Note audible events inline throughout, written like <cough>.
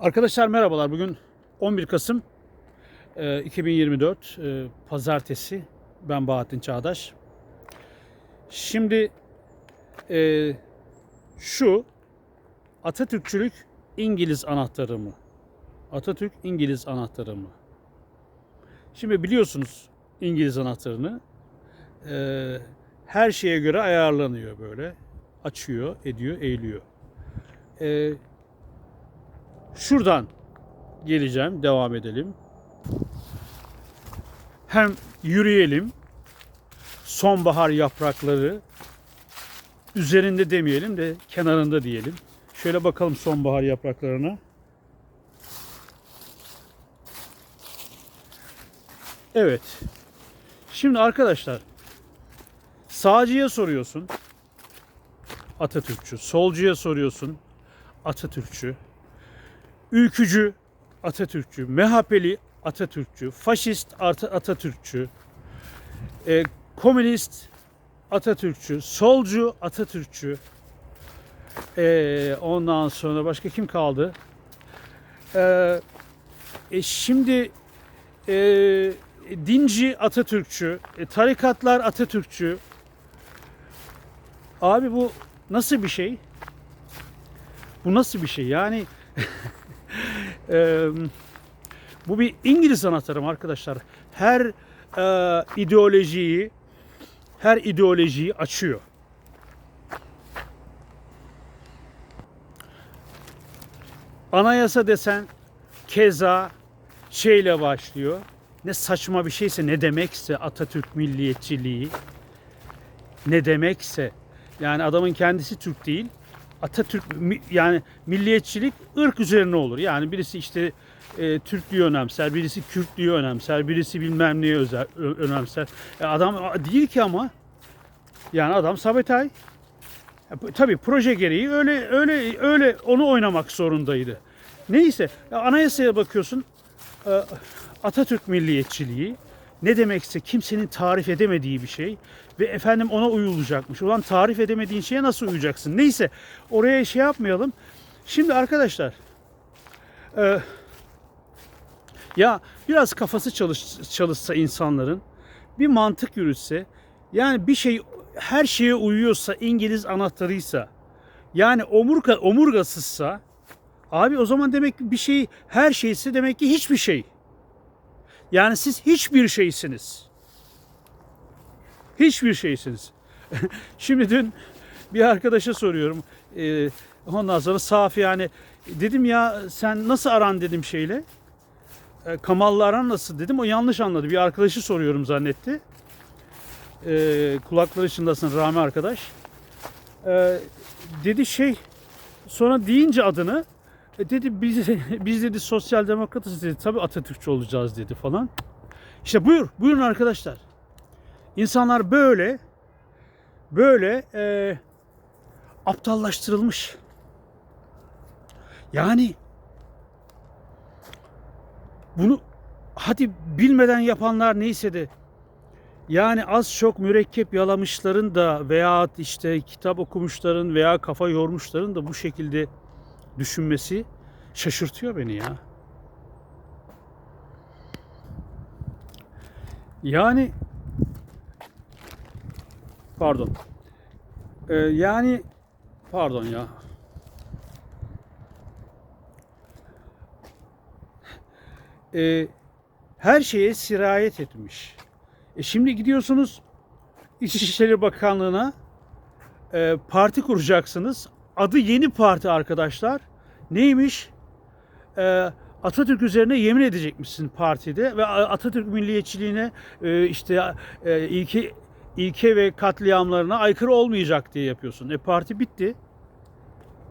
Arkadaşlar merhabalar. Bugün 11 Kasım e, 2024 e, Pazartesi. Ben Bahattin Çağdaş. Şimdi e, şu Atatürkçülük İngiliz anahtarı mı? Atatürk İngiliz anahtarı mı? Şimdi biliyorsunuz İngiliz anahtarını e, her şeye göre ayarlanıyor böyle. Açıyor, ediyor, eğiliyor. E, Şuradan geleceğim, devam edelim. Hem yürüyelim, sonbahar yaprakları üzerinde demeyelim de kenarında diyelim. Şöyle bakalım sonbahar yapraklarına. Evet. Şimdi arkadaşlar sağcıya soruyorsun Atatürkçü, solcuya soruyorsun Atatürkçü, ülkücü Atatürkçü, MHP'li Atatürkçü, faşist At- Atatürkçü, e, komünist Atatürkçü, solcu Atatürkçü, e, ondan sonra başka kim kaldı? E, şimdi dinci Atatürkçü, tarikatlar Atatürkçü. Abi bu nasıl bir şey? Bu nasıl bir şey? Yani <laughs> Eee, bu bir İngiliz anahtarım arkadaşlar. Her eee, ideolojiyi her ideolojiyi açıyor. Anayasa desen keza şeyle başlıyor. Ne saçma bir şeyse ne demekse Atatürk milliyetçiliği ne demekse yani adamın kendisi Türk değil. Atatürk yani milliyetçilik ırk üzerine olur. Yani birisi işte e, Türklüğü önemser, birisi Kürtlüğü önemser, birisi bilmem neyi özel, önemser. E, adam değil ki ama yani adam Sabetay. E, tabii proje gereği öyle öyle öyle onu oynamak zorundaydı. Neyse ya anayasaya bakıyorsun e, Atatürk milliyetçiliği ne demekse kimsenin tarif edemediği bir şey ve efendim ona uyulacakmış. Ulan tarif edemediğin şeye nasıl uyacaksın? Neyse oraya şey yapmayalım. Şimdi arkadaşlar e, ya biraz kafası çalış, çalışsa insanların bir mantık yürütse yani bir şey her şeye uyuyorsa İngiliz anahtarıysa yani omurga omurgasızsa abi o zaman demek ki bir şey her şeyse demek ki hiçbir şey. Yani siz hiçbir şeysiniz. Hiçbir şeysiniz. <laughs> Şimdi dün bir arkadaşa soruyorum. Ee, ondan sonra Safi yani dedim ya sen nasıl aran dedim şeyle. E, Kamal'la aran nasıl dedim. O yanlış anladı. Bir arkadaşı soruyorum zannetti. E, kulakları çınlasın Rami arkadaş. E, dedi şey sonra deyince adını e, dedi biz <laughs> biz dedi sosyal demokratız dedi. Tabii Atatürkçü olacağız dedi falan. İşte buyur, buyurun arkadaşlar. İnsanlar böyle böyle e, aptallaştırılmış. Yani bunu hadi bilmeden yapanlar neyse de yani az çok mürekkep yalamışların da veya işte kitap okumuşların veya kafa yormuşların da bu şekilde düşünmesi şaşırtıyor beni ya. Yani pardon. Ee, yani pardon ya. Ee, her şeye sirayet etmiş. E şimdi gidiyorsunuz İçişleri Bakanlığı'na e, parti kuracaksınız. Adı yeni parti arkadaşlar. Neymiş? E, Atatürk üzerine yemin edecekmişsin partide ve Atatürk milliyetçiliğine e, işte e, ilke ilke ve katliamlarına aykırı olmayacak diye yapıyorsun. E parti bitti.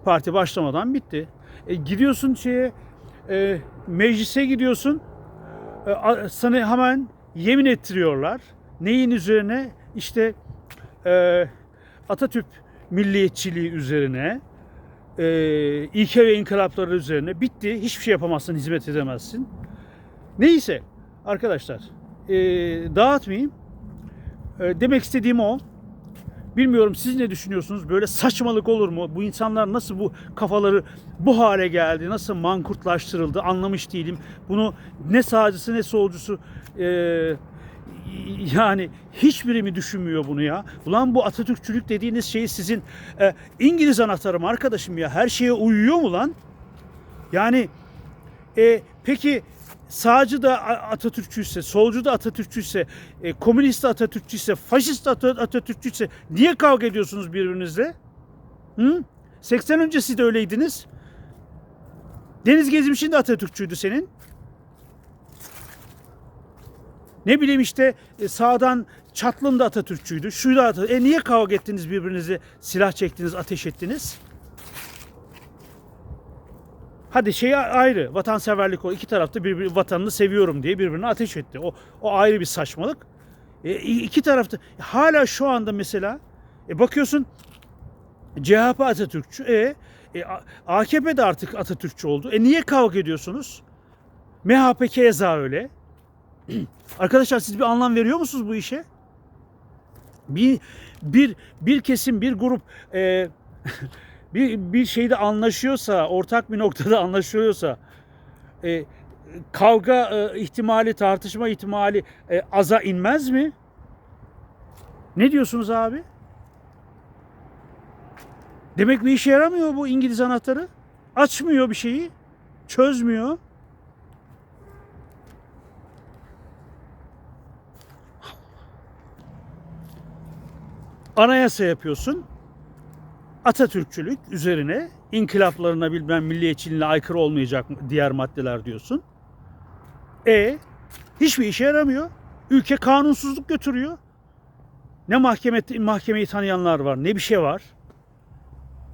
Parti başlamadan bitti. E, gidiyorsun şeye e, meclise gidiyorsun. E, sana hemen yemin ettiriyorlar. Neyin üzerine? İşte e, Atatürk milliyetçiliği üzerine, e, ilke ve inkılapları üzerine bitti. Hiçbir şey yapamazsın, hizmet edemezsin. Neyse arkadaşlar e, dağıtmayayım. E, demek istediğim o. Bilmiyorum siz ne düşünüyorsunuz? Böyle saçmalık olur mu? Bu insanlar nasıl bu kafaları bu hale geldi? Nasıl mankurtlaştırıldı? Anlamış değilim. Bunu ne sağcısı ne solcusu e, yani hiçbiri mi düşünmüyor bunu ya? Ulan bu Atatürkçülük dediğiniz şey sizin e, İngiliz anahtarı mı arkadaşım ya? Her şeye uyuyor mu lan? Yani e, peki sağcı da Atatürkçüyse, solcu da Atatürkçüyse, e, komünist de Atatürkçüyse, faşist de Ata- Atatürkçüyse niye kavga ediyorsunuz birbirinizle? Hı? 80 öncesi de öyleydiniz. Deniz Gezmiş'in de Atatürkçüydü senin. Ne bileyim işte e, sağdan Çatlın da Atatürkçüydü. Şu da Atatürk. E niye kavga ettiniz birbirinize? Silah çektiniz, ateş ettiniz? Hadi şey ayrı. Vatanseverlik o. iki tarafta birbiri vatanını seviyorum diye birbirine ateş etti. O o ayrı bir saçmalık. E, iki tarafta hala şu anda mesela e, bakıyorsun CHP Atatürkçü. E, e, AKP de artık Atatürkçü oldu. E niye kavga ediyorsunuz? MHP keza öyle. <clears throat> Arkadaşlar siz bir anlam veriyor musunuz bu işe? Bir bir bir kesim bir grup e, <laughs> bir bir şeyde anlaşıyorsa, ortak bir noktada <laughs> anlaşıyorsa e, kavga e, ihtimali, tartışma ihtimali e, aza inmez mi? Ne diyorsunuz abi? Demek bir işe yaramıyor bu İngiliz anahtarı. Açmıyor bir şeyi. Çözmüyor. Anayasa yapıyorsun. Atatürkçülük üzerine inkılaplarına bilmem milliyetçiliğine aykırı olmayacak diğer maddeler diyorsun. E hiçbir işe yaramıyor. Ülke kanunsuzluk götürüyor. Ne mahkeme mahkemeyi tanıyanlar var, ne bir şey var.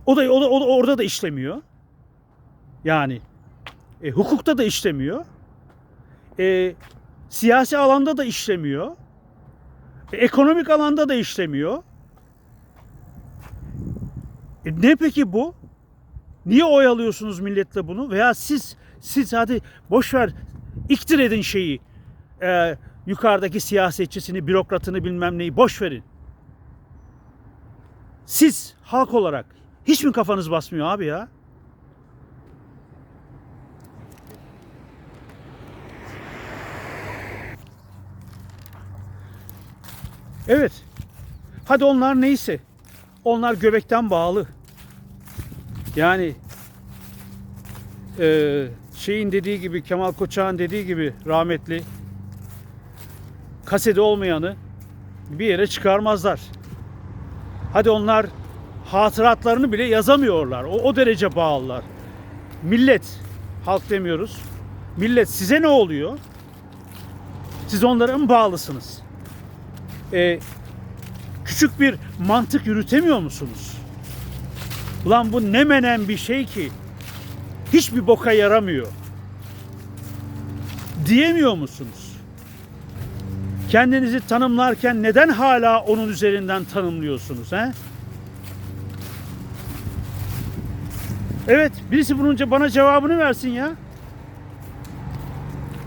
O da, o da, o da orada da işlemiyor. Yani e, hukukta da işlemiyor. E, siyasi alanda da işlemiyor. E, ekonomik alanda da işlemiyor. E ne peki bu? Niye oyalıyorsunuz milletle bunu? Veya siz siz hadi boş ver iktir edin şeyi. Ee, yukarıdaki siyasetçisini, bürokratını bilmem neyi boş verin. Siz halk olarak hiç mi kafanız basmıyor abi ya? Evet. Hadi onlar neyse. Onlar göbekten bağlı. Yani eee, şeyin dediği gibi Kemal Koçak'ın dediği gibi rahmetli kasede olmayanı bir yere çıkarmazlar. Hadi onlar hatıratlarını bile yazamıyorlar. O, o derece bağlılar. Millet, halk demiyoruz. Millet size ne oluyor? Siz onlara mı bağlısınız? Ee, küçük bir mantık yürütemiyor musunuz? Ulan bu ne menen bir şey ki hiçbir boka yaramıyor. Diyemiyor musunuz? Kendinizi tanımlarken neden hala onun üzerinden tanımlıyorsunuz he? Evet, birisi bununca bana cevabını versin ya.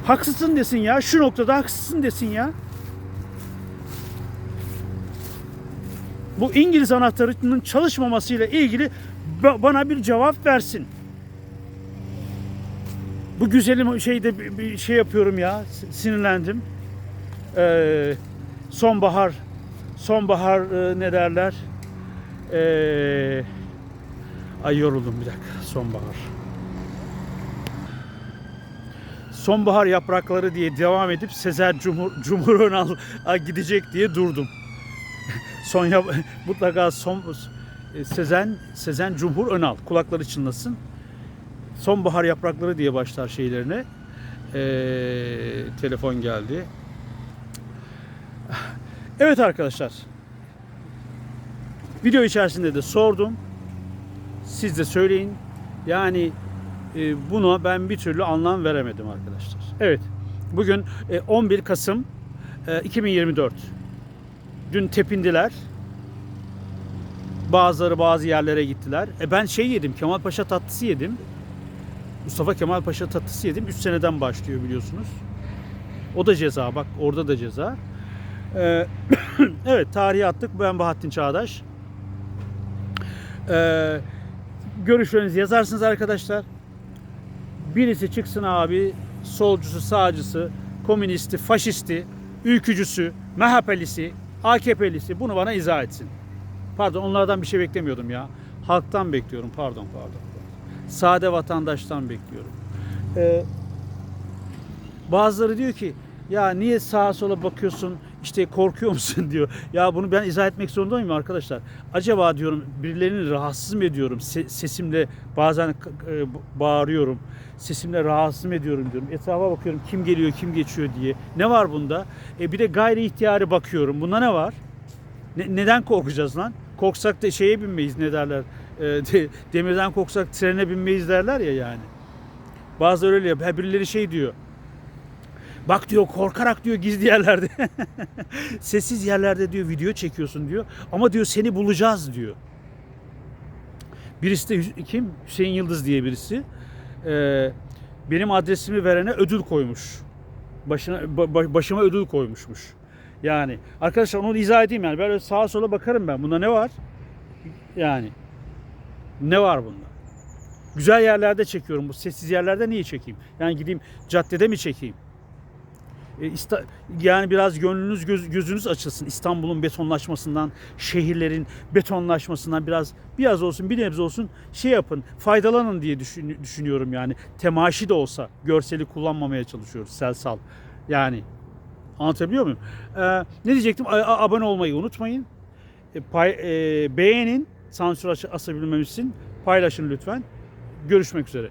Haksızsın desin ya. Şu noktada haksızsın desin ya. Bu İngiliz anahtarının çalışmamasıyla ilgili ba- bana bir cevap versin. Bu güzelim şeyde bir- şey yapıyorum ya sinirlendim. Ee, sonbahar sonbahar e, ne derler? Ee, ay yoruldum bir dakika sonbahar. Sonbahar yaprakları diye devam edip Sezer Cumhur, Cumhur Önal gidecek diye durdum. Son yap <laughs> mutlaka son e, Sezen Sezen Cumhur Önal kulakları çınlasın. Sonbahar yaprakları diye başlar şeylerine. Ee, telefon geldi. Evet arkadaşlar. Video içerisinde de sordum. Siz de söyleyin. Yani e, buna ben bir türlü anlam veremedim arkadaşlar. Evet. Bugün e, 11 Kasım e, 2024. Dün tepindiler. Bazıları bazı yerlere gittiler. E ben şey yedim, Kemal Paşa tatlısı yedim. Mustafa Kemal Paşa tatlısı yedim. 3 seneden başlıyor biliyorsunuz. O da ceza bak orada da ceza. Ee, <coughs> evet tarihi attık. Ben Bahattin Çağdaş. Ee, görüşlerinizi yazarsınız arkadaşlar. Birisi çıksın abi solcusu, sağcısı, komünisti, faşisti, ülkücüsü, MHP'lisi, AKP'lisi bunu bana izah etsin. Pardon onlardan bir şey beklemiyordum ya. Halktan bekliyorum pardon pardon. Sade vatandaştan bekliyorum. Ee, bazıları diyor ki ya niye sağa sola bakıyorsun işte korkuyor musun <laughs> diyor. Ya bunu ben izah etmek zorunda mıyım arkadaşlar? Acaba diyorum birilerini rahatsız mı ediyorum? Se- sesimle bazen e, bağırıyorum. Sesimle rahatsız mı ediyorum diyorum. Etrafa bakıyorum kim geliyor kim geçiyor diye. Ne var bunda? E bir de gayri ihtiyari bakıyorum. Bunda ne var? Ne- neden korkacağız lan? Korksak da şeye binmeyiz ne derler? E, de- demirden korksak trene binmeyiz derler ya yani. Bazıları öyle. Ha, Birileri şey diyor. Bak diyor korkarak diyor gizli yerlerde. <laughs> Sessiz yerlerde diyor video çekiyorsun diyor. Ama diyor seni bulacağız diyor. Birisi de kim? Hüseyin Yıldız diye birisi. Ee, benim adresimi verene ödül koymuş. Başına ba- ba- başıma ödül koymuşmuş. Yani arkadaşlar onu izah edeyim yani. Böyle sağa sola bakarım ben. Bunda ne var? Yani ne var bunda? Güzel yerlerde çekiyorum. Bu sessiz yerlerde niye çekeyim? Yani gideyim caddede mi çekeyim? E, yani biraz gönlünüz göz- gözünüz açılsın. İstanbul'un betonlaşmasından, şehirlerin betonlaşmasından biraz biraz olsun bir nebze olsun şey yapın. Faydalanın diye düşün- düşünüyorum yani. Temaşi de olsa görseli kullanmamaya çalışıyoruz. Selsal. Yani anlatabiliyor muyum? E, ne diyecektim? A- abone olmayı unutmayın. E, pay, e, beğenin. Sansür as- asabilmemiz paylaşın lütfen. Görüşmek üzere.